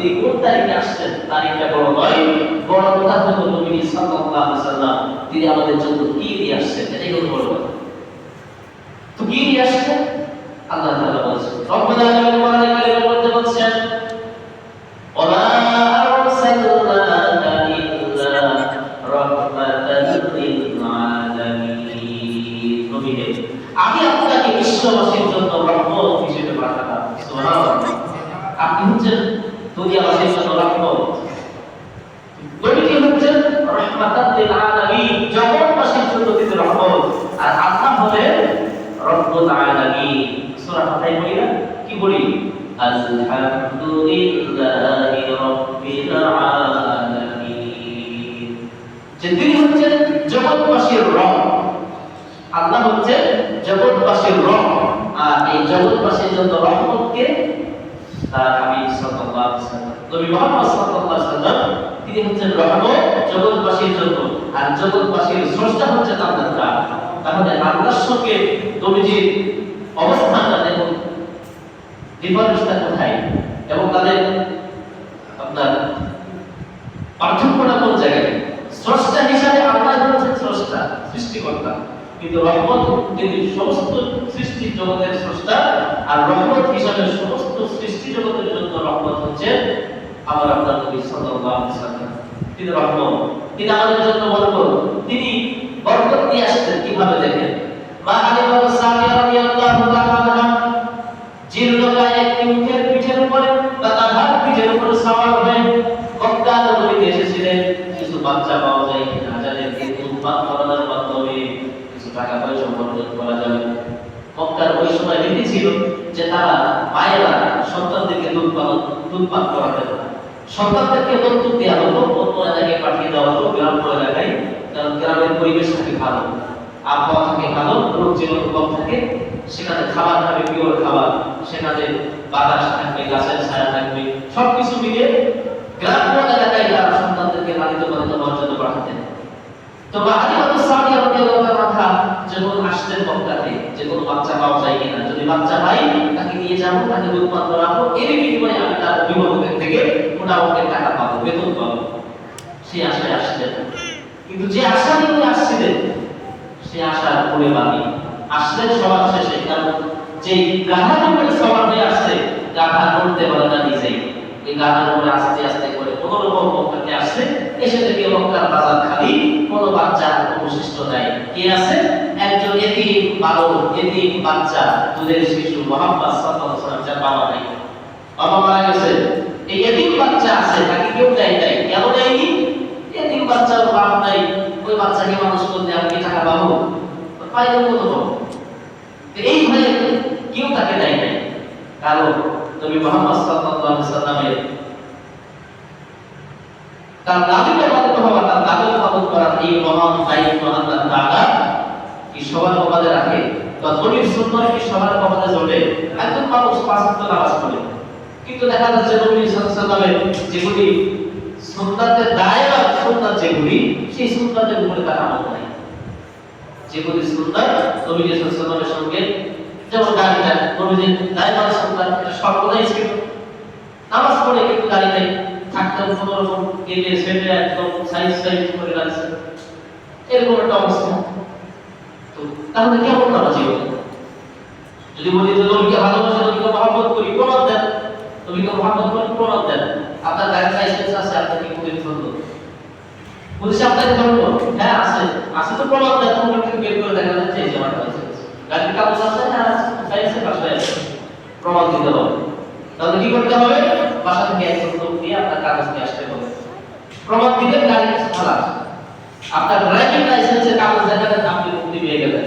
তিনি কোন তারিখে আসছেন তারিখটা বড় নয় বড় কথা হলো নবী সাল্লাল্লাহু আলাইহি সাল্লাম তিনি আমাদের জন্য কি দিয়ে আসছেন? এটাই হলো বড় কথা তো কি দিয়ে আসছেন আল্লাহ তাআলা বলছেন রব্বানা আলামিন কোরআনে কারিমের মধ্যে বলছেন ওয়া আরসালনাকা ইল্লা রাহমাতাল লিল আলামিন নবী হে, আমি আপনাকে বিশ্ববাসীর জন্য রহমত হিসেবে পাঠালাম সুবহানাল্লাহ আপনি হচ্ছেন দুনিয়াবাসীর জন্য রহমত নবীজি হচ্ছেন রহমাতাল লিল আলামিন জগৎবাসীর জন্য তিনি রহমত আর আল্লাহ হলেন রব্বুল আলামিন সূরা ফাতিহা বলি না কি বলি আলহামদুলিল্লাহি রাব্বিল আলামিন যে তিনি হচ্ছেন জগৎবাসীর রব। আল্লাহ হচ্ছেন জগৎবাসীর জগৎবাসীর জন্য রহমতকে হাবিব সাল্লাল্লাহু নবী মুহাম্মদ সাল্লাল্লাহু আলাইহি তিনি হচ্ছেন রহমত জগৎবাসীর জন্য। আর জগৎবাসীর স্রষ্টা হচ্ছেন আল্লাহ তাহলে আল্লাহর সঙ্গে নবীজির অবস্থানটা দেখুন ডিফারেন্সটা কোথায়? এবং তাদের আপনার পার্থক্যটা কোন জায়গায়? স্রষ্টা হিসাবে আল্লাহ স্রষ্টা, সৃষ্টিকর্তা। কিন্তু রহমত তিনি সমস্ত সৃষ্টি জগতের স্রষ্টা, আর রহমত হিসাবে সমস্ত সৃষ্টি জগতের জন্য রহমত হচ্ছে আমার আপনার নবী সাল্লাল্লাহু আলাইহি তিনি রহমত। তিনি আমাদের জন্য বরকত। তিনি বরকত নিয়ে আসতেন কীভাবে দেখেন? মা তাআলা জিল্লকায় একটি উটের পিঠের উপরে বা গাধার পিঠের উপরে সওয়ার হয়ে মক্কা নগরীতে এসেছিলেন। কিছু বাচ্চা পাওয়া যায় কিনা যাদের কিন্তু উৎপাদ করানোর মাধ্যমে কিছু টাকা পয়সা উপার্জন করা যাবে। মক্কার ওই সময় রীতি ছিল যে তারা মায়েরা সন্তানদেরকে দুধ পালন, দুধ পান করাতে না। সন্তানদেরকে দত্তক দেওয়া হতো অন্য এলাকায় পাঠিয়ে দেওয়া হতো গ্রাম এলাকায়। কারণ গ্রামের পরিবেশ থাকে ভালো, আবহাওয়া থাকে ভালো রোগ জীবাণু কম থাকে। সেখানে খাবার থাকবে পিওর খাবার, সেখানে বাতাস থাকবে, গাছের ছায়া থাকবে, সবকিছু মিলে গ্রাম্য এলাকায় তারা সন্তানদেরকে লালিত পালিত জন্য পাঠাতেন তো পাওয়া যায় কিনা, যদি বাচ্চা তাকে নিয়ে তাকে টাকা পাবো, বেতন পাবো। সেই আশায় কিন্তু যে আশা নিয়ে উনি আসছিলেন, সে আশার পরে বাকি আসলেন সবার শেষে কারণ যে গাধার উপরে সবার হয়ে আসছে, গাধা করতে পারে না নিজেই। এই গাধার উপরে আস্তে আস্তে করে কোন রকম মক্কাতে আসছে, এসে থেকে মক্কার বাজার খালি, কোনো বাচ্চা অবশিষ্ট নাই। কে আছে? একজন এতিম বালক এতিম বাচ্চা, দুধের শিশু মোহাম্মদ ওয়াসাল্লাম যার বাবা নাই। বাবা মারা গেছে। এই এতিম বাচ্চা আছে, তাকে কেউ দেয় নাই। কেন দেয়নি? এতিম বাচ্চার বাপ নাই। ওই বাচ্চাকে মানুষ করতে আমি টাকা পাবো? এই ভয়ে কেউ তাকে দেয় নাই। কারণ মোহাম্মদ সাল্লাল্লাহু আলাইহি তার পালন তার পালন এই মহান দায়িত্ব আল্লাহ তাআলা কি সবার কপালে রাখে? বা সুন্নাহ কি সবার কপালে জোটে? একজন মানুষ পাঁচ ওয়াক্ত নামাজ পড়ে। কিন্তু দেখা যাচ্ছে নবী সাল্লাল্লাহু আলাইহি যেগুলি সুন্নাতের দায়রা সুন্নাত যেগুলি, সেই সুন্নাতের উপরে তার আমল নাই। যেগুলি সুন্নাত নবী সাল্লাল্লাহু আলাইহি ওয়াসাল্লামের সঙ্গে যেমন গাড়িটা নবীজির দায়রা সুন্নাত এটা সর্বদাই ছিল। নামাজ পড়ে কিন্তু গাড়ি নাই কোনো রকম গেলে সেটে একদম সাইজ সাইজ করে রাখছে। এরকম একটা অবস্থা। তো তাহলে কেমন নামাজি যদি বলি যে নবীকে ভালোবাসে, নবীকে মহব্বত করি, প্রমাণ দেন। নবীকে মহব্বত করি, প্রমাণ দেন। আপনার গাড়ির লাইসেন্স আছে আপনাকে পুলিশ ধরলো পুলিশ আপনাকে ধরলো হ্যাঁ আছে। আছে তো প্রমাণ দেন তোমার থেকে বের করে দেখা যাচ্ছে, এই যে আমার লাইসেন্স গাড়ির কাগজ আছে হ্যাঁ আছে। সাইন্সে পাশে আছে। প্রমাণ দিতে হবে। তাহলে কি করতে হবে? বাসা থেকে একজন লোক নিয়ে আপনার কাগজ নিয়ে আসতে হবে। প্রমাণ দিবেন গাড়ি খালাস আপনার ড্রাইভিং লাইসেন্সের কাগজ দেখালে আপনি মুক্তি পেয়ে গেলেন।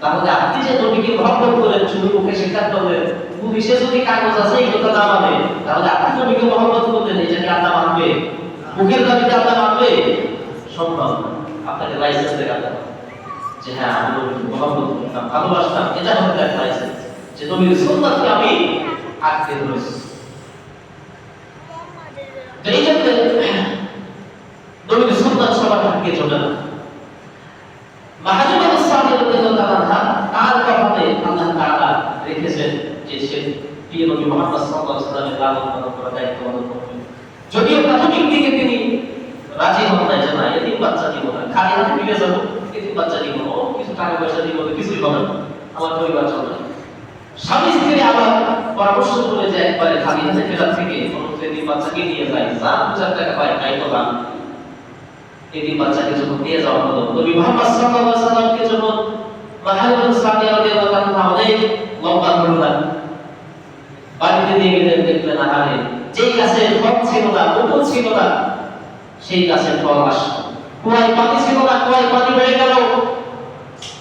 তাহলে আপনি যে নবীকে মহব্বত করেন, শুধু মুখে স্বীকার করলেন পুলিশে যদি কাগজ আছে এই কথা না মানে তাহলে আপনি নবীকে মহব্বত করলেন এটাকে আল্লাহ মানবে? মুখের দাবিতে আল্লাহ মানবে? সম্ভব। না। আপনাকে লাইসেন্স দেখাতে হবে। যে হ্যাঁ আমি করতাম ভালোবাসতাম এটা একটা লাইসেন্স যে নবীর আমি ধরেছি। এই জন্য নবীর সবার না তার আল্লাহ রেখেছেন যে সে প্রিয় নবী মুহাম্মদ লালন পালন দায়িত্ব যদিও প্রাথমিক দিকে তিনি রাজি হন বাচ্চা দিব না। খালি হাতে ফিরে বাচ্চা দিব না। কিছু টাকা পয়সা দিব না, কিছুই হবে না। আমার পরিবার চলবে স্বামী স্ত্রী আবার পরামর্শ করে একবারে খালি হাতে ফেরার থেকে বাচ্চাকে নিয়ে যায়। চার টাকা পায়, তাই তো এদিন বাচ্চাকে যখন আলাইহি সাল্লামকে যখন রাদিয়াল্লাহু তাআলা অনেক লম্বা বাড়িতে নিয়ে দেখলেন আহারে যেই গাছে ফল ছিল না মুকুল ছিল না, সেই গাছের ফল আসলো কুয়ায় পানি ছিল না, কুয়ায় পানি বেড়ে গেল।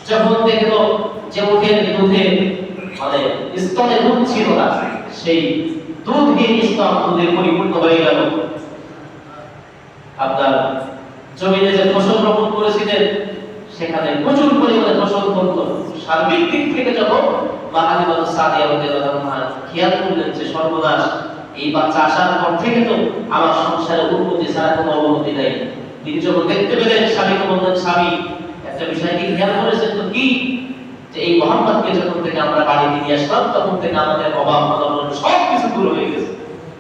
যখন দেখল যে উঠের দুধে মানে স্তনে দুধ ছিল না, সেই দুধহীন স্তন দুধে পরিপূর্ণ হয়ে গেল। আপনার জমিনে যে ফসল রোপণ করেছিলেন, সেখানে প্রচুর পরিমাণে ফসল ফলতো সার্বিক দিক থেকে যখন মাহাদিবাদ সাদিয়া রাদিয়াল্লাহু আনহা খেয়াল করলেন যে সর্বনাশ এই বাচ্চা আসার পর থেকে তো আমার সংসারে উন্নতি ছাড়া কোনো অবনতি নেই। তিনি যখন দেখতে পেলেন স্বামীকে বললেন স্বামী, একটা বিষয় কি খেয়াল করেছেন তো কি? যে এই মোহাম্মদকে যখন থেকে আমরা বাড়িতে নিয়ে আসলাম, তখন থেকে আমাদের অভাব, অনটন সব কিছু দূর হয়ে গেছে।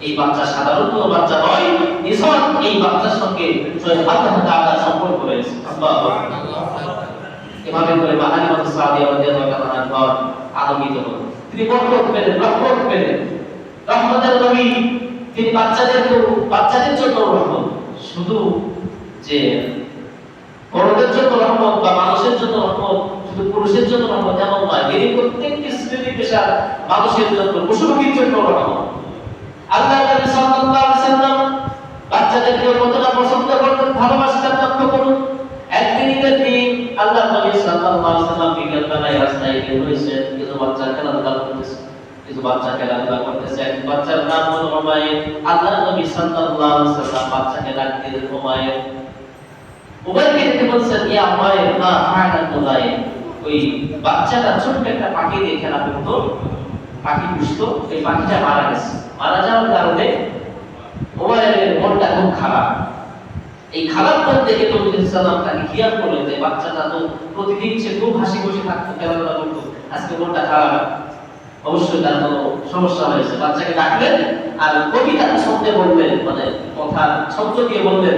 এই বাচ্চা সাধারণ কোনো বাচ্চা নয়, নিছক এই বাচ্চার সঙ্গে স্বয়ং আল্লাহ সম্পর্ক রয়েছে। এভাবে করে বাহারি মতো সাদিয়া রাদিয়াল্লাহু তাআলা ঘর আলোকিত হলো। তিনি বরকত পেলেন, রহমত পেলেন। রহমতের নবী, তিনি বাচ্চাদের বাচ্চাদের জন্য রহমত। শুধু যে বড়দের জন্য রহমত বা মানুষের জন্য রহমত, শুধু পুরুষের জন্য রহমত এমন নয় তিনি প্রত্যেকটি শ্রেণি পেশার মানুষের জন্য পশু জন্য রহমত। আল্লাহ নবী সাল্লাল্লাহু আলাইহি সাল্লাম বাচ্চাদেরকে কতটা পছন্দ করতেন ভালোবাসতেন লক্ষ্য করুন। বাচ্চা খেলাধুলা করতেছে বাচ্চার নাম হলো হুমায়ুন আল্লাহ নবী সাল্লাল্লাহু বাচ্চাকে ডাক দিলেন উভয়কে দেখে বলছেন, ইয়া হুমায়ুন মা ফাআলাত হুমায়ুন ওই বাচ্চাটা ছোট্ট একটা পাখি দিয়ে খেলা করতো। পাখি পুষতো এই পাখিটা মারা গেছে। মারা যাওয়ার কারণে খারাপ। এই খারাপ মন দেখে তো সালাম তাকে খেয়াল বাচ্চাটা তো প্রতিদিন সে খুব হাসি খুশি থাকতো, খেলাধুলা করতো। আজকে মনটা খারাপ। অবশ্যই তার সমস্যা হয়েছে। বাচ্চাকে ডাকলেন আর কবিতা শব্দে বললেন মানে কথা শব্দ দিয়ে বললেন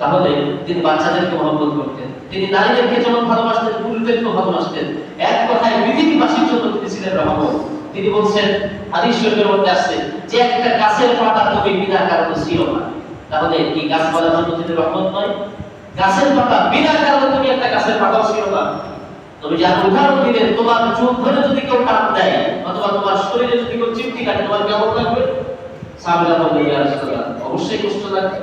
তাহলে তিনি বাচ্চাদেরকে মহব্বত করতেন। তিনি নারীদেরকে যেমন ভালোবাসতেন, পুরুষদেরকেও ভালোবাসতেন, এক কথায় পৃথিবীবাসীর জন্য তিনি ছিলেন রহমত। তিনি বলছেন, হাদিস শরীফের মধ্যে আসছে যে একটা গাছের পাতা তুমি বিনা কারণে ছিল না। তাহলে কি গাছ পাতার জন্য তিনি রহমত নয়? গাছের পাতা, বিনা কারণে তুমি একটা গাছের পাতাও ছিল না। তুমি যার উদাহরণ দিলেন তোমার চুল ধরে যদি কেউ টান দেয়, অথবা তোমার শরীরে যদি কেউ চিমটি কাটে, তোমার কেমন লাগবে অবশ্যই কষ্ট লাগবে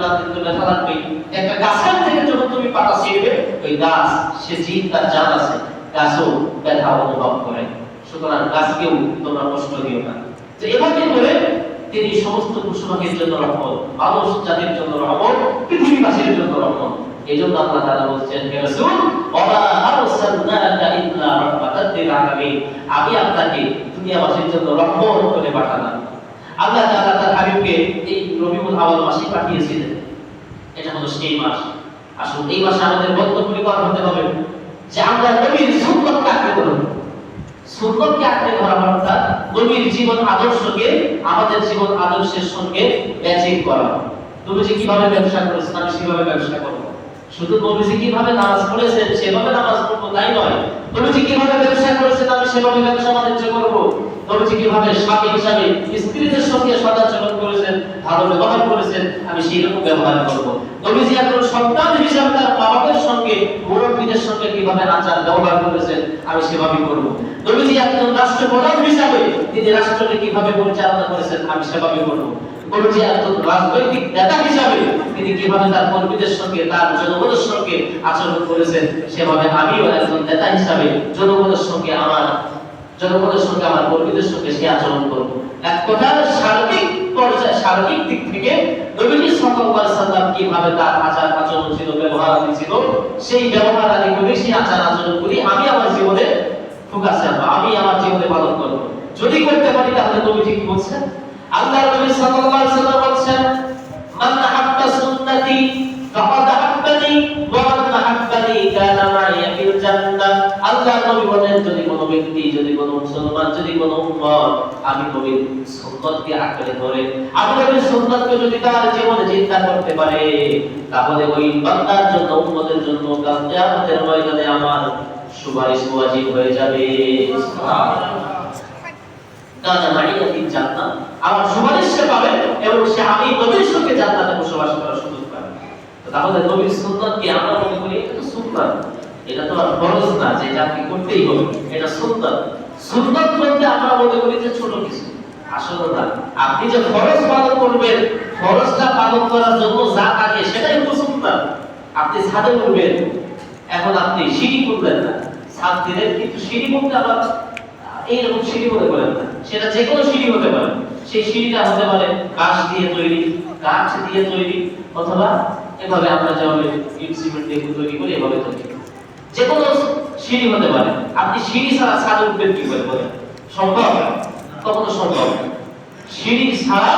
টান দিতে ব্যথা লাগবে একটা গাছের থেকে যখন তুমি পাতা ছিঁড়বে, ওই গাছ, সে তার জান আছে, গাছও ব্যথা অনুভব করে। সুতরাং গাছকেও তোমরা কষ্ট দিও না। তো এভাবে তিনি সমস্ত জন্য রহমত, মানুষ জাতির জন্য রহমত, পৃথিবীবাসীর জন্য রহমত। এই জন্য আল্লাহ বলছেন, হে ইল্লা আলামিন। আমি আপনাকে দুনিয়াবাসীর জন্য রহমত করে পাঠালাম। আল্লাহ তার হাবিবকে এই রবিউল মাসে পাঠিয়েছিলেন। এটা হলো সেই মাস। আসলে এই মাসে আমাদের বদ্ধপরিকর হতে হবে যে আমরা নবীর আঁকড়ে ধরব। সুন্নতকে আঁকড়ে ধরা অর্থাৎ নবীর জীবন আদর্শকে, আমাদের জীবন আদর্শের সঙ্গে ম্যাচিং করা। নবীজি কীভাবে ব্যবসা করেছেন আমি সেভাবে ব্যবসা করব শুধু নবীজি কীভাবে নামাজ পড়েছেন, সেভাবে নামাজ পড়ব, তাই নয়। নবীজি কীভাবে ব্যবসা করেছেন আমি সেভাবে ব্যবসা বাণিজ্য করব। নবীজি কীভাবে স্বামী হিসাবে স্ত্রীদের সঙ্গে করেছেন, ভালো ব্যবহার করেছেন, আমি ব্যবহার নবীজি সন্তান হিসাবে তার সঙ্গে, মুরব্বীদের সঙ্গে কীভাবে আচার ব্যবহার করেছেন, আমি করব। নবীজি রাষ্ট্রপ্রধান হিসাবে তিনি রাষ্ট্রকে কীভাবে পরিচালনা করেছেন, আমি করব। নবীজি রাজনৈতিক নেতা হিসাবে তিনি কীভাবে তার কর্মীদের সঙ্গে, তার জনগণের সঙ্গে আচরণ করেছেন, সেভাবে আমিও একজন নেতা হিসাবে জনগণের সঙ্গে আমার জনগণের সঙ্গে, আমার কর্মীদের সঙ্গে সে আচরণ করব। এক কথার সার্বিক পর্যায়ে, সার্বিক দিক থেকে নবীজি সাল্লাল্লাহু কীভাবে তার আচার আচরণ ছিল, ব্যবহার আদি ছিল, সেই ব্যবহার আদি করে, সেই আচার আচরণ করি আমি আমার জীবনে ফোকাসে আনব আমি আমার জীবনে পালন করব। যদি করতে পারি, তাহলে নবীজি কি বলছেন। আল্লাহ নবী সাল্লাল্লাহু সাল্লাম বলছেন, মান আহাব্বা সুন্নতি, ফাকাদ নবী বলেন, যদি কোনো ব্যক্তি, যদি কোনো মুসলমান, যদি কোনো উম্মত, আমি নবীর সুন্নতকে আঁকড়ে ধরে আমি নবীর সুন্নতকে যদি তার জীবনে চিন্তা করতে পারে, তাহলে ওই বান্দার জন্য, উম্মতের জন্য কাল কিয়ামতের ময়দানে আমার সুপারিশ ওয়াজিব হয়ে যাবে। কানা মাইয়াতি জান্নাত আমার সুপারিশ সে পাবে এবং সে আমি নবীর সঙ্গে জান্নাতে বসবাস করার সুযোগ পাবে। তাহলে নবীর সুন্নাত কি আমরা মনে করি এটা তো সুন্নাত। এটা তো আর ফরজ না যে এটা করতেই হবে, এটা সুন্নাত। সুন্নাত বলতে আমরা মনে করি যে ছোট কিছু। আসলে না আপনি যে ফরজ পালন করবেন, ফরজটা পালন করার জন্য যা থাকে সেটাই হলো সুন্নাত। আপনি ছাদে উঠবেন এখন আপনি সিঁড়ি করবেন না। ছাদ দিলেন, কিন্তু সিঁড়ি করতে আবার এইরকম সিঁড়ি হতে পারে না। সেটা যে কোনো সিঁড়ি হতে পারে। সেই সিঁড়িটা হতে পারে কাঠ দিয়ে তৈরি কাঠ দিয়ে তৈরি, অথবা এভাবে আমরা যেভাবে ইট, সিমেন্ট দিয়ে তৈরি করি, এভাবে তৈরি যে কোনো সিঁড়ি হতে পারে। আপনি সিঁড়ি ছাড়া ছাদে উঠবেন কি করে বলেন? সম্ভব? কখনো সম্ভব। সিঁড়ি ছাড়া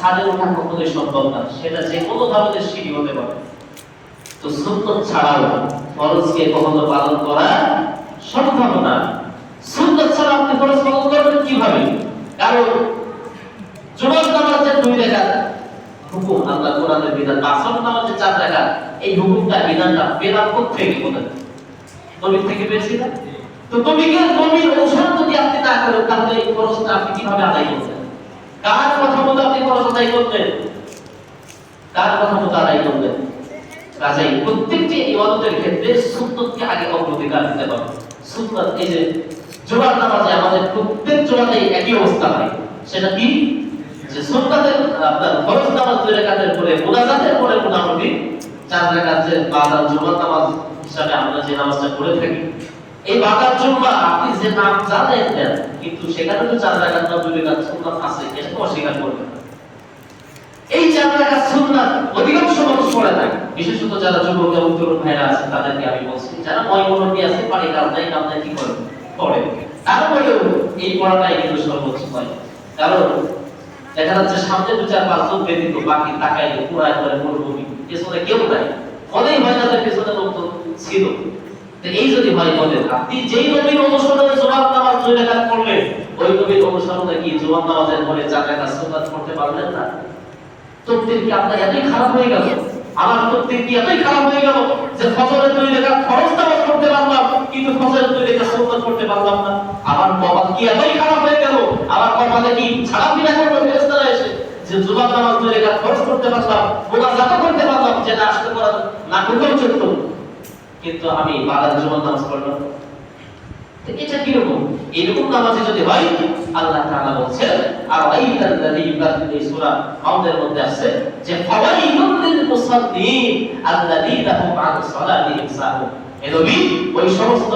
ছাদে ওঠা কখনোই সম্ভব না। সেটা যে কোনো ধরনের সিঁড়ি হতে পারে। তো সুন্নত ছাড়াও ফরজকে কখনো পালন করা সম্ভব না। সুন্নত ছাড়া আপনি ফরজ পালন করবেন কীভাবে? কারণ জুমার নামাজের দুই রাকাত হুকুম আল্লাহ কোরআনের বিধান। আসর চার এই হুকুমটা বিধানটা পেলাম থেকে বলেন নবীর থেকে পেয়েছি না তো নবীকে নবীর অনুসরণ যদি আপনি না করেন, তাহলে এই ফরজটা আপনি কীভাবে আদায় করবেন? কার কথা মতো আপনি ফরজ আদায় করবেন? কার কথা মতো আদায় করবেন? কাজেই প্রত্যেকটি ইবাদতের ক্ষেত্রে সুন্নতকে আগে অগ্রাধিকার দিতে হবে। সুন্নত এই যে জোড়ার নামাজে আমাদের প্রত্যেক জোড়াতে একই অবস্থা হয়। সেটা কি? যে সুন্নতের, আপনার ফরজ নামাজ দুই রাকাতের পরে মুনাজাতের পরে মোটামুটি চার রাকাতের বাদার জুমার নামাজ হিসাবে আমরা যে নামাজটা পড়ে থাকি, এই বাদার জুম্মা আপনি যে নাম জানেন দেন কিন্তু সেখানে তো চার রাকাত বা দুই রাকাত সুন্নাত আছে এটা অস্বীকার করবেন। এই চার রাকাত সুন্নাত অধিকাংশ মানুষ পড়ে না। বিশেষত যারা যুবক এবং তরুণ ভাইরা আছে, তাদেরকে আমি বলছি, যারা ময়মনবী আছে, পারে কাজ নাই কাজ নাই, কি করে? পড়ে। তারপরেও এই পড়াটাই কিন্তু সর্বোচ্চ হয়। কারণ দেখা যাচ্ছে সামনে দু চার পাঁচ লোক ব্যতীত বাকি তাকাইলে পুরায় করে মরুভূমি। পেছনে কেউ নাই। মনেই হয় তাদের পেছনে লোক ছিল। এই যদি হয় বলেন, আপনি যেই নবীর অনুসরণে জবাব নামাজ দুই রাকাত পড়লেন ওই নবীর অনুসরণে কি জবাব নামাজের পরে চার রাকাত সুন্নাত পড়তে পারলেন না? তকদির কি আপনার এতই খারাপ হয়ে গেল? আমার তকদির কি এতই খারাপ হয়ে গেল যে ফজরের দুই রাকাত ফরজ নামাজ পড়তে পারলাম, কিন্তু ফজরের দুই রাকাত সুন্নাত পড়তে পারলাম না? আমার কপাল কি এতই খারাপ হয়ে গেল? আমার কপালে কি ছাড়া ফিরা করবে ফেরেশতারা এসে যে জুমার নামাজ দুই রাকাত ফরজ করতে পারলাম মুনাজাত করতে পারলাম, যেটা আসলে করা না করলেও চলতো? কিন্তু আমি বাদার জুমার নামাজ পড়লাম এরকম নামাজে যদি হয়, আল্লাহ তাআলা আর আইতাল্লাযী সূরা? আমাদের মধ্যে আছে যে লিল মুসাল্লিন আন সালাতিহিম সাহুন। এ নবী, ওই সমস্ত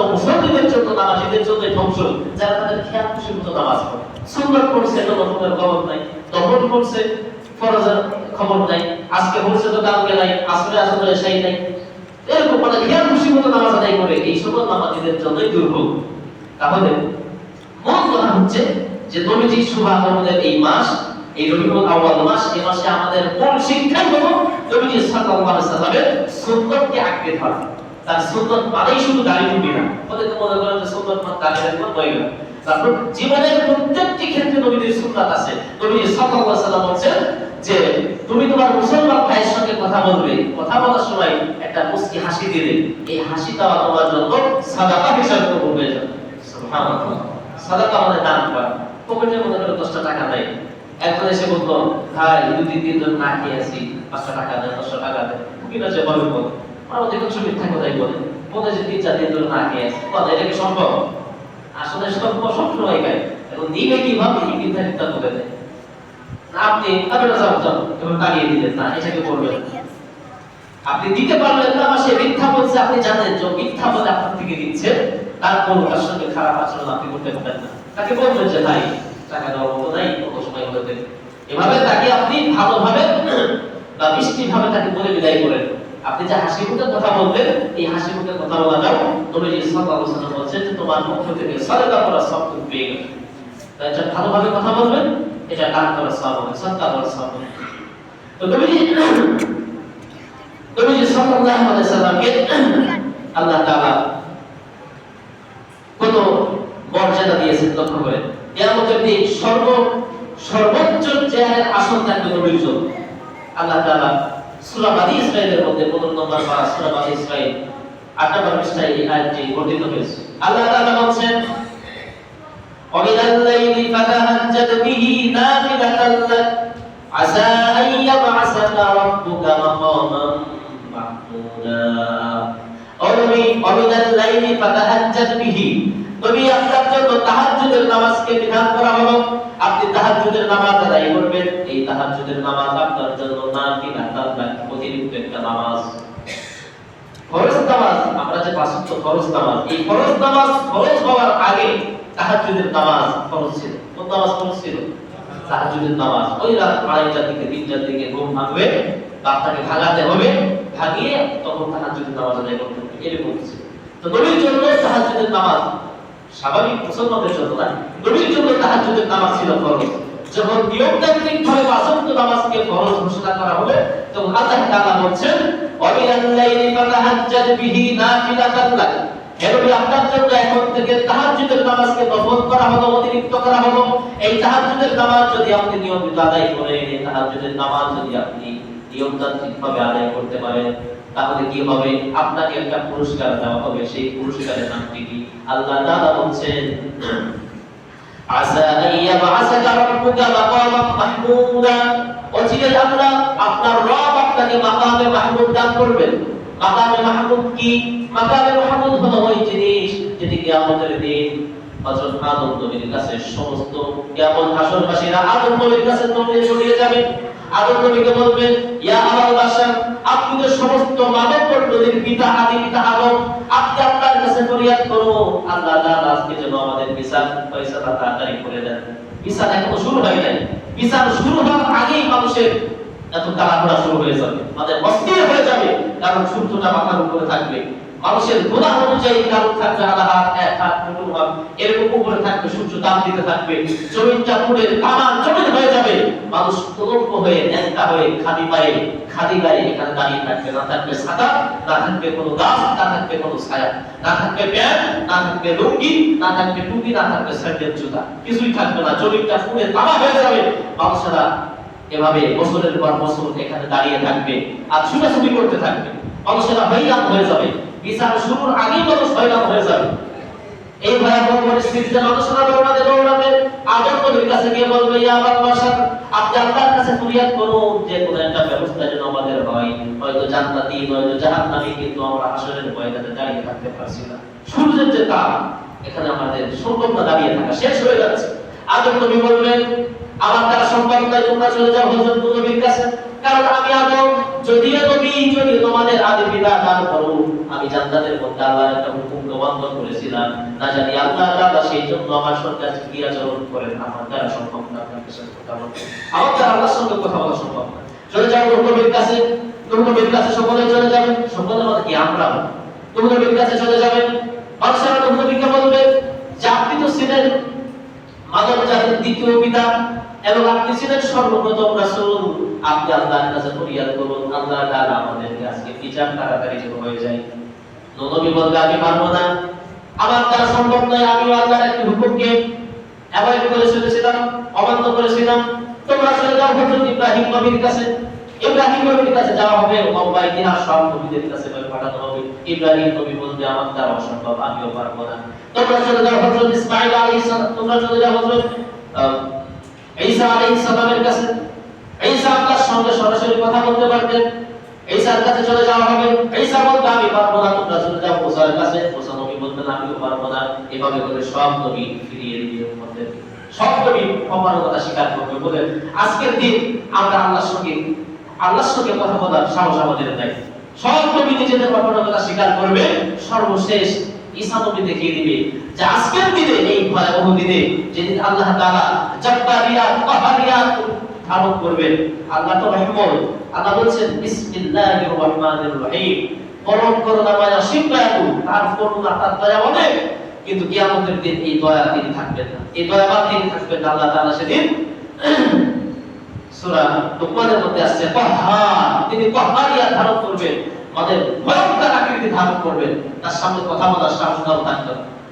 জন্য, নামাজীদের জন্য ধ্বংস, যারা তাদের খেয়াল খুশি মতো নামাজ পড়ে। সুন্নাত পড়ছে তো নফলের খবর নাই। তখন পড়ছে, ফরজের খবর নাই। আজকে পড়ছে তো কালকে নাই আসলে আসলে সেই নাই। এরকম মানে খেয়াল খুশি মতো নামাজ আদায় করে, এই সকল নামাজীদের দুর্ভোগ। তাহলে কথা হচ্ছে যে সুবহানাহুদের এই মাস এই মাস এই মাসে আমাদের মূল শিক্ষা আঁকড়ে তার মানেই শুধু না মনে করেন যে সুন্নত মানে তারপর জীবনের প্রত্যেকটি ক্ষেত্রে নবীজির আছে। নবীজি সাল্লাল্লাহু যে তুমি তোমার মুসলমান ভাইয়ের সঙ্গে কথা বলবে। কথা বলার সময় একটা মুস্কি হাসি দিলে এই হাসি দেওয়া তোমার জন্য সাদাকা হিসাবে কবুল হয়ে যাবে। সাদাকা আমাদের দান করা। পকেটে মনে করে দশটা টাকা দেয় একজন এসে বলতো ভাই, দুই তিন দিন ধরে না খেয়ে আছি। পাঁচশো টাকা দেয় দশশো টাকা দেয় কিনা সে বলে, বল। অধিকাংশ মিথ্যা কথাই বলে। বলে যে, তিন চার দিন ধরে না খেয়ে আছি। কথা, এটা কি সম্ভব? আসলে সব সবসময় গায় এখন দিবে কীভাবে মিথ্যা মিথ্যা দেয়? আপনি এবং তাড়িয়ে দিলেন না, এটাকে করবেন আপনি দিতে পারলেন না সে মিথ্যা বলছে, আপনি জানেন যে মিথ্যা বলে আপনার থেকে দিচ্ছে। তারপর তার সঙ্গে খারাপ আচরণ আপনি করতে পারেন না। তাকে বলবেন যে, ভাই, টাকা দেওয়ার মতো নাই, কত সময় হলে দেবে এভাবে তাকে আপনি ভালোভাবে বা মিষ্টি ভাবে তাকে বলে বিদায় করেন। আপনি যে হাসি মুখে কথা বলবেন, এই হাসি মুখে কথা বলাটাও নবীজি সাল্লাল্লাহু আলাইহি ওয়াসাল্লাম বলছেন যে, তোমার পক্ষ থেকে সাদাকা করা সব পেয়ে গেল। তাই ভালোভাবে কথা বলবেন এটা দান করার সব হবে সদকা করার সব হবে তো নবীজি নবীজি সাল্লাল্লাহু আলাইহি সাল্লামকে আল্লাহ তাআলা দিয়েছেন লক্ষ্য করে। কিয়ামতের দিন সর্ব সর্বোচ্চ চেয়ারের আসন থাকবে নবীর জন্য। আল্লাহ তাআলা সূরা বানি ইসরাইলের মধ্যে 15 নম্বর পারা সূরা বানি ইসরাইল 8 নম্বর পৃষ্ঠায় এই আয়াতটি বর্ণিত হয়েছে। আল্লাহ তাআলা বলছেন ومن الليل فتهجد به نافلة لك عسى أن يبعثك ربك مقاما محمودا অরবি অমিনাল লাইলি ফাতাহাজ্জাদ বিহি তুমি আপনার জন্য তাহাজ্জুদের নামাজকে বিধান করা হলো আপনি তাহাজ্জুদের নামাজ আদায় করবেন এই তাহাজ্জুদের নামাজ আপনার জন্য নাফিলা তার অতিরিক্ত একটা নামাজ ফরজ নামাজ আমরা যে পাঁচ ওয়াক্ত ফরজ নামাজ এই ফরজ নামাজ ফরজ হওয়ার আগে তাহাজ্জুদের নামাজ ফরজ ছিল। কোন নামাজ ফরজ ছিল? তাহাজ্জুদের নামাজ। ওই রাত আড়াইটার দিকে, তিনটার দিকে ঘুম ভাঙবে, বাপটাকে ভাগাতে হবে, ভাগিয়ে তখন তাহাজ্জুদের নামাজ আদায় করতে হবে। এরকম ছিল। তো নবীর জন্য তাহাজ্জুদের নামাজ স্বাভাবিক মুসলমানদের জন্য না। নবীর জন্য তাহাজ্জুদের নামাজ ছিল ফরজ। যখন নিয়মতান্ত্রিক ভাবে বাসন্ত নামাজকে ফরজ ঘোষণা করা হবে, তখন আল্লাহ তাআলা বলছেন ওয়ামিনাল লাইলি ফাতাহাজ্জাদ বিহি নাফিলাতান লাক। আপনার জন্য এখন থেকে তাহাজ্জুদের নামাজকে করা অতিরিক্ত করা এই তাহাজ্জুদের নামাজ যদি আপনি নিয়মিত আদায় এই তাহাজ্জুদের নামাজ যদি আপনি আদায় করতে পারেন, তাহলে কি হবে? আপনাকে একটা পুরস্কার দেওয়া হবে। সেই পুরস্কারের নামটি কি? আল্লাহ বলছেন, আসা রাব্বুকা মাকামান মাহমুদা। আপনার রব আপনাকে মাকামে মাহমুদ দান করবেন। মাকামে মাহমুদ কি? মাকামে মাহমুদ হলো ওই জিনিস যেটি কিয়ামতের দিন হযরত আদম নবীর কাছে সমস্ত কিয়ামত হাসরবাসীরা আদম নবীর কাছে দৌড়ে ছড়িয়ে যাবে। আদম নবীকে বলবেন ইয়া আবাল বাশার, আপনি তো সমস্ত মানব মণ্ডলীর পিতা আদি পিতা আদম, আপনি আপনার কাছে ফরিয়াদ করুন আল্লাহ তাআলা আজকে যেন আমাদের বিচার ফয়সালা তাড়াতাড়ি করে দেন। বিচার এখনও শুরু হয় নাই। বিচার শুরু হওয়ার আগেই মানুষের এত তাড়াহুড়া শুরু হয়ে যাবে। মানে অস্থির হয়ে যাবে, কারণ সূর্যটা মাথার উপরে থাকবে। মানুষের গুনাহ অনুযায়ী কারণ থাকবে আধা হাত, এক হাত মুঠো হাত, এরকম উপরে থাকবে, সূর্য তাপ দিতে থাকবে। জমিনটা পুড়ে তামার জমিন হয়ে যাবে। মানুষ তদম্প হয়ে, ন্যাংটা হয়ে, খাদি পায়ে, খাদি গায়ে এখানে দাঁড়িয়ে থাকবে। না থাকবে ছাতা না থাকবে কোনো গাছ, না থাকবে কোনো ছায়া। না থাকবে প্যান্ট না থাকবে লুঙ্গি, না থাকবে টুপি, না থাকবে স্যান্ডেল, জুতা। কিছুই থাকবে না। জমিনটা পুড়ে তামা হয়ে যাবে। মানুষেরা এভাবে বছরের পর বছর এখানে দাঁড়িয়ে থাকবে আর ছুটাছুটি করতে থাকবে। মানুষেরা হইরাম হয়ে যাবে। বিচার শুরুর আগেই মানুষ হয়রান হয়ে যাবে। এই ভয়াবহ পরিস্থিতিতে মানুষরা দৌড়াতে দৌড়াতে আদর নবীর কাছে গিয়ে বলবে, ইয়া আবার বাসার আপনি আল্লাহর কাছে ফরিয়াদ করুন যে কোন একটা ব্যবস্থা যেন আমাদের হয়। হয়তো জান্নাতি নয়তো জাহান্নামী, কিন্তু আমরা হাসরের ময়দানে দাঁড়িয়ে থাকতে পারছি না। সূর্যের যে তাপ, এখানে আমাদের সম্ভব দাঁড়িয়ে থাকা শেষ হয়ে যাচ্ছে। আদম নবী বলবেন আমার সম্ভব নয় তোমরা চলে যাও হযরত নবীর কাছে। কারণ আমি আদম যদিও নবী যদি তোমাদের আদি পিতা তারপরও আমি জান্নাতের মধ্যে আল্লাহর একটা হুকুম অমান্য করেছিলাম। না জানি আল্লাহ তাআলা সেই জন্য আমার আজকে কি আচরণ করেন, আমার দ্বারা সম্ভব না আপনাদের সাথে কথা বলতে। আমার দ্বারা আল্লাহর সঙ্গে কথা বলা সম্ভব না। চলে যাও নবীর কাছে নবীর কাছে সকলে চলে যাবেন। সকলের মধ্যে কি আমরা নবীর কাছে চলে যাবেন। মানুষেরা নবীকে বলবে, যে আপনি তো ছিলেন মানব জাতির দ্বিতীয় পিতা এবং আপনি ছিলেন সর্বপ্রথম রাসূল। আপনি আল্লাহর কাছে ফরিয়াদ করুন। আল্লাহ তাআলা আমাদেরকে আজকে বিচার তাড়াতাড়ি যেন হয়ে যায়। নবী বলবে, আমি পারব না। আমার দ্বারা সম্ভব নয়। আমি আল্লাহর একটি হুকুমকে অ্যাভয়েড করে চলেছিলাম, অমান্য করেছিলাম। তোমরা চলে যাও হযরত ইব্রাহিম নবীর কাছে। ইব্রাহিম নবীর কাছে যাওয়া হবে, লম্বা ইতিহাস সব নবীদের কাছে পাঠানো হবে। ইব্রাহিম নবী বলবে, আমার দ্বারা অসম্ভব, আমিও পারব না। তোমরা চলে যাও হযরত ইসমাঈল আলাইহিস সালাম, তোমরা চলে যাও হযরত ঈসা কাছে। ঈসা আল্লাহর সঙ্গে সরাসরি কথা বলতে পারতেন ঈসার কাছে চলে যাওয়া হবে। ঈসা বলতে, আমি তোমরা চলে যাও মুসার কাছে। মুসা নবী বলতেন না। এভাবে করে সব নবী ফিরিয়ে দিয়ে সব নবী অপারগতা স্বীকার করবে বলে আজকের দিন আমরা আল্লাহর সঙ্গে আল্লাহর সঙ্গে কথা বলার সাহস আমাদের নাই। সব নবী নিজেদের অপারগতা স্বীকার করবে। সর্বশেষ ঈসা নবী দেখিয়ে দিবে আজকের দিনে এই ভয়াবহ দিনে যেদিন আল্লাহ তাআলা কাহারিয়াত ধারণ করবেন। আল্লাহ তো রহমত। আল্লাহ বলছেন, বিসমিল্লাহির রহমানির রহিম। পরম তার করুণা, তার দয়া কিন্তু কিয়ামতের দিন এই দয়া তিনি থাকবেন না। এই দয়াবান তিনি থাকবেন আল্লাহ তাআলা সেদিন সূরা মধ্যে আসছে কহার তিনি কহারিয়া ধারণ করবেন। আমাদের ভয়ঙ্কর আকৃতি ধারণ করবেন। তার সামনে কথা বলার সাহস নাও থাকবে না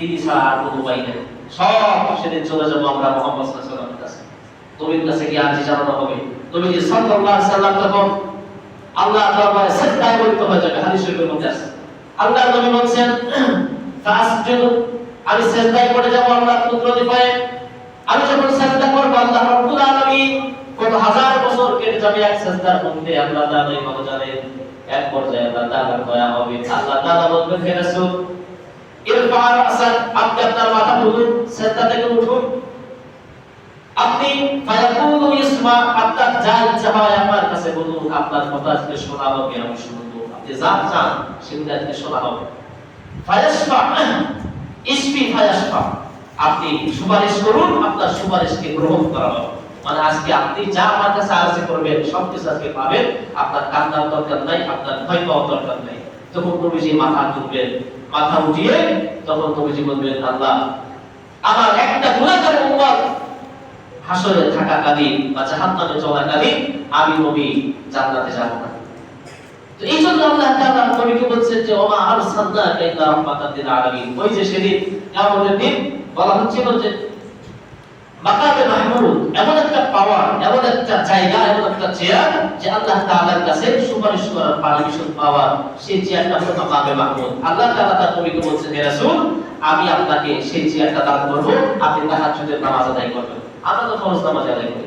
তিনি ছাড়া আর কোনো উপায় নেই। সব সেদিন চলে যাব আমরা মোহাম্মদ সাল্লামের কাছে। নবীর কাছে গিয়ে আরজি জানানো হবে। নবী সাল্লাল্লাহু সাল্লাম তখন আল্লাহ দরবারে সিজদায় পতিত হয়ে যাবে, হাদিস শরীফের মধ্যে আছে। আল্লাহ নবী বলছেন, ফাসজুদ, আমি সিজদায় পড়ে যাব আল্লাহর কুদরতি পায়ে। আমি যখন সিজদা করব, আল্লাহ রাব্বুল আলামিন কত হাজার বছর কেটে যাবে এক সিজদার মধ্যে। আল্লাহ তাআলাই ভালো জানেন, এক পর্যায়ে আল্লাহ তাআলার দয়া হবে। আল্লাহ তাআলা বলবেন, হে রাসূল ইরফা রাসাক আপনি আপনার মাথা তুলুন থেকে উঠুন। আপনি ফায়াকুলু ইসমা, আপনার যা ইচ্ছা হয় আমার কাছে বলুন, আপনার কথা আজকে শোনা হবে আমি শুনব। আপনি যা চান, সেগুলো আজকে শোনা হবে আপনি সুপারিশ করুন, আপনার সুপারিশকে গ্রহণ করা হবে মানে আজকে আপনি যা আমার কাছে আরজি করবেন সব কিছু আজকে পাবেন, আপনার কান্নার দরকার নাই, আপনার ভয় পাওয়ার দরকার নাই। তখন নবীজি মাথা তুলবেন মাথা উঠিয়ে তখন তুমি জীবন বলবেন আল্লাহ। আমার একটা গুণাকার উম্মত হাসরে থাকাকালীন বা জাহান্নামে চলাকালীন আমি নবী জান্নাতে যাব না। তো এই জন্য আল্লাহ তাআলা নবীকে বলছেন যে, ওমা আরসালনাকা ইল্লা রাহমাতাল লিল আলামিন। ওই যে সেদিন কিয়ামতের দিন বলা হচ্ছিল যে মাকামে মাহমুদ, এমন একটা পাওয়ার, এমন একটা জায়গা, এমন একটা চেয়ার যে আল্লাহ তাআলার কাছে সুপারিশ করার পারমিশন পাওয়া সেই চেয়ারটা হলো মাকামে মাহমুদ। আল্লাহ তাআলা তার নবীকে বলছেন, হে রাসূল, আমি আপনাকে সেই চেয়ারটা দান করব, আপনি তাহাজ্জুদের নামাজ আদায় করবেন। আমরা তো ফরজ নামাজ আদায় করি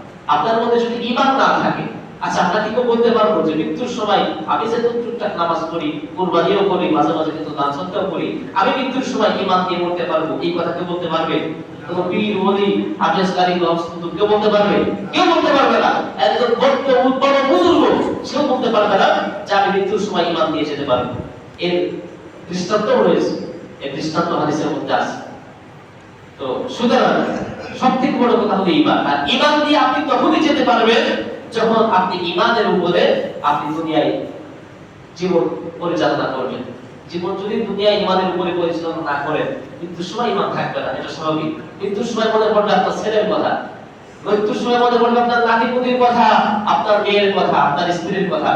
আপনার মধ্যে যদি ঈমান না থাকে আচ্ছা আমরা কি বলতে পারব যে মৃত্যুর সময় আমি যে টুকটাক নামাজ পড়ি কুরবানিও করি, মাঝে মাঝে কিন্তু দান সত্ত্বেও করি, আমি মৃত্যুর সময় ঈমান দিয়ে মরতে পারব? এই কথা কেউ বলতে পারবে? কারি কেউ কেউ না। সেও বলতে পারবে না যে আমি মৃত্যুর সময় ঈমান দিয়ে যেতে পারব। এর দৃষ্টান্ত রয়েছে। এর দৃষ্টান্ত সুতরাং সব থেকে বড় কথা হলো ইমান আর ইমান দিয়ে আপনি তখনই যেতে পারবেন যখন আপনি ইমানের উপরে আপনি দুনিয়ায় জীবন পরিচালনা করবেন। জীবন যদি দুনিয়ায় ইমানের উপরে পরিচালনা না করেন, কিন্তু সময় ইমান থাকবে না, এটা স্বাভাবিক। কিন্তু সময় মনে করবে আপনার ছেলের কথা। মৃত্যুর সময় মনে পড়বে আপনার নাতিপুতির কথা, আপনার মেয়ের কথা, আপনার স্ত্রীর কথা।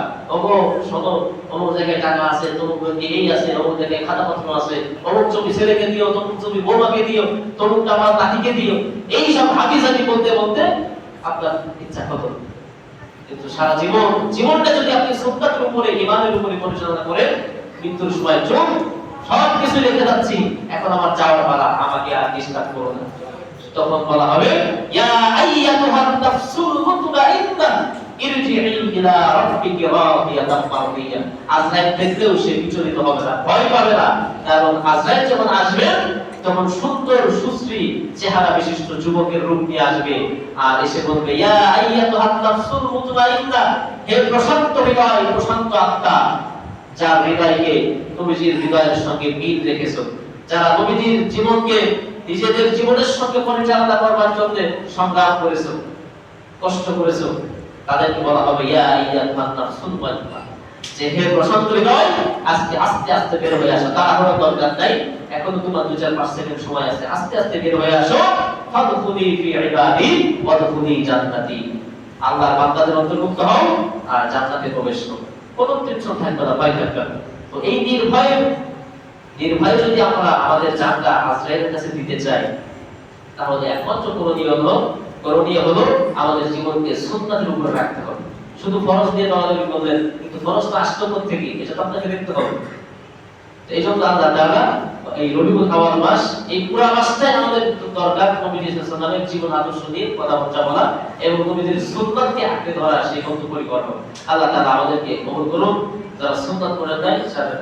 শোনো অমুক জায়গায় টাকা আছে, তমুক এই আছে, অমুক জায়গায় আছে, অমুক ছবি ছেলেকে দিও, তমুক ছবি বৌমাকে দিও আমার নাতিকে দিও। এই সব বলতে বলতে আপনার ইচ্ছা কিন্তু সারা জীবন, জীবনটা যদি আপনি সুন্নাতের উপরে ইমানের উপরে পরিচালনা করেন মৃত্যুর সময় চোখ সব কিছু রেখে যাচ্ছি, এখন আমার পালা, আমাকে আর ডিস্টার্ব করো না। তখন বলা হবে, ইয়া আইয়াতুহান নাফসুল ইলা সে বিচলিত হবে না, ভয় পাবে না। কারণ যখন তখন সুন্দর, সুশ্রী চেহারা বিশিষ্ট যুবকের রূপ নিয়ে আসবে। আর এসে বলবে, ইয়া আইয়াতুহান নাফসুল হে প্রশান্ত হৃদয়, প্রশান্ত আত্মা, যার হৃদয়কে নবীজির হৃদয়ের সঙ্গে মিল রেখেছো যারা নবীজির জীবনকে নিজেদের জীবনের সঙ্গে পরিচালনা করবার জন্য সংগ্রাম করেছ, কষ্ট করেছ, তাদেরকে বলা হবে, ইয়া ইয়া মান্না সুনবান যে হে প্রশান্ত হৃদয়, আজকে আস্তে আস্তে বের হয়ে আসো। তারা কোনো দরকার নাই, এখনও তোমার দু চার পাঁচ সেকেন্ড সময় আছে। আস্তে আস্তে বের হয়ে আসো। ফাদখুলি ফি ইবাদি, ওয়াদখুলি জান্নাতি। আল্লাহর বান্দাদের অন্তর্ভুক্ত হও আর জান্নাতে প্রবেশ করো। কোনো টেনশন থাকবে না, ভয় থাকবে তো এই নির্ভয় নির্ভয় যদি আমরা আমাদের আজরাইলের কাছে দিতে চাই, তাহলে একমাত্র করণীয় হলো করণীয় হলো আমাদের জীবনকে উপর রাখতে হবে। শুধু দিয়ে কিন্তু তো আপনাকে দেখতে হবে। এই জন্য আল্লাহ তাআলা এই রবিউল মাস, এই মাসটাই আমাদের দরকার জীবন আদর্শ নিয়ে কথাবার্তা বলা এবং নবীজির সুন্নাতকে আঁকড়ে ধরা সেই বদ্ধপরিকর আল্লাহ তাআলা আমাদেরকে কবুল করুন যারা সুন্নাত করে দেয় সাথে